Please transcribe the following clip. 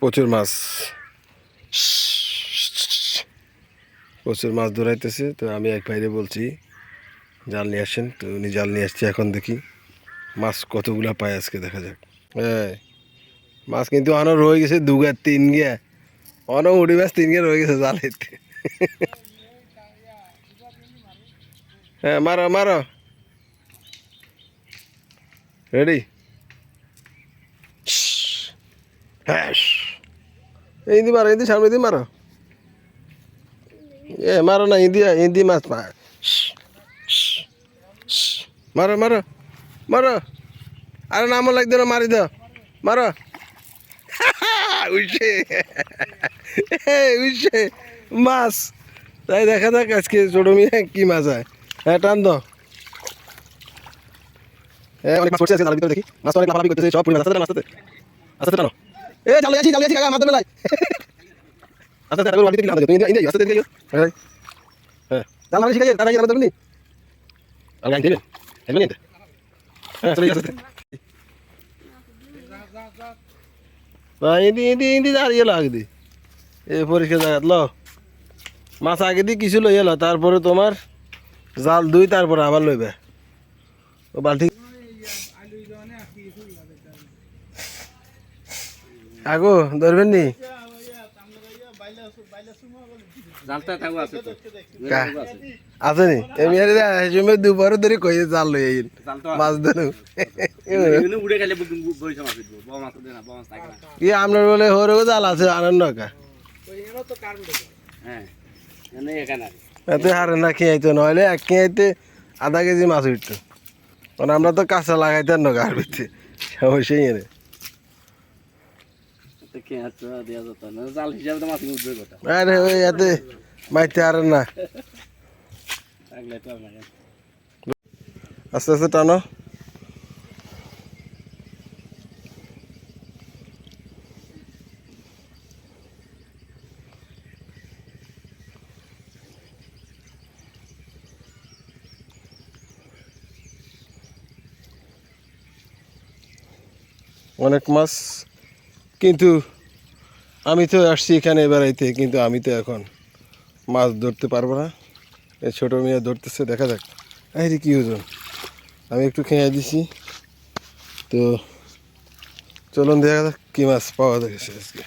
প্রচুর মাছ। প্রচুর মাছ ধরাইতেছে, তো আমি এক ভাইরে বলছি, জাল নিয়ে আসেন, তো উনি জাল নিয়ে আসছে এখন দেখি। মাছ কতগুলো পায় আজকে দেখা যাক। হ্যাঁ মাছ কিন্তু অন রয়ে গেছে দু দুগা তিন গিয়া অন উড়ি মাছ তিন গিয়া রয়ে গেছে জালেতে। হ্যাঁ মারো মারো। রেডি হ্যাঁ এই দি মারো এই দি সামনে দি মারো এ মারো না ইন্দি ইন্দি মাছ মারো মারো মারো আরে নামও লাগবে না মারি দাও মারো উঠছে উঠছে মাছ তাই দেখা যাক আজকে ছোট মেয়ে কি মাছ হয়। হ্যাঁ টান দাও। হ্যাঁ অনেক মাছ পড়ছে জালের দেখি। মাছ অনেক লাফালাফি করতেছে, সব আস্তে আস্তে আস্তে আস্তে টানো। এ জালে আছি জালে আছি কাকা আস্তে আস্তে বাড়িতে কি তুমি ইন্দি আস্তে আস্তে হ্যাঁ হ্যাঁ। জাল লাগা শিখাই তারা কি জানা তুমি আর গান দিবে? হেলমেট নিতে হ্যাঁ চলে আস্তে না ইন্দি ইন্দি ইন্দি দাঁড়িয়ে লাগ দি। এই পরিষ্কার জায়গা ল। মাছ আগে দিয়ে কিছু লই এলো তারপরে তোমার জাল দুই তারপরে আবার লইবে। ও বালতি আগো ধরবেন নি? আছে নি? এমনি দুবারে ধরে কই জাল লই আইন মাছ ধরু উড়ে গেলে বইসা মাছ বড় মাছ উঠবে বড় মাছ থাকে কি বলে হরো জাল আছে আনন্দ কা হ্যাঁ এনে এখানে আর এত হারে না খেয়াইতো নইলে এক আধা কেজি মাছ উঠতো। কারণ আমরা তো কাঁচা লাগাইতাম না গার ভিতরে সমস্যাই এনে তো কে হাত দেওয়া যেত না জাল হিসাবে তো মাছ উঠবে কথা আরে ওই এতে মাইতে আর না। আস্তে আস্তে টানো। অনেক মাছ। কিন্তু আমি তো আসছি এখানে বেড়াইতে, কিন্তু আমি তো এখন মাছ ধরতে পারব না। এই ছোটো মেয়ে ধরতেছে, দেখা যাক। এই রে কী ওজন। আমি একটু খেয়ে দিছি। তো চলুন দেখা যাক কী মাছ পাওয়া যায় আজকে।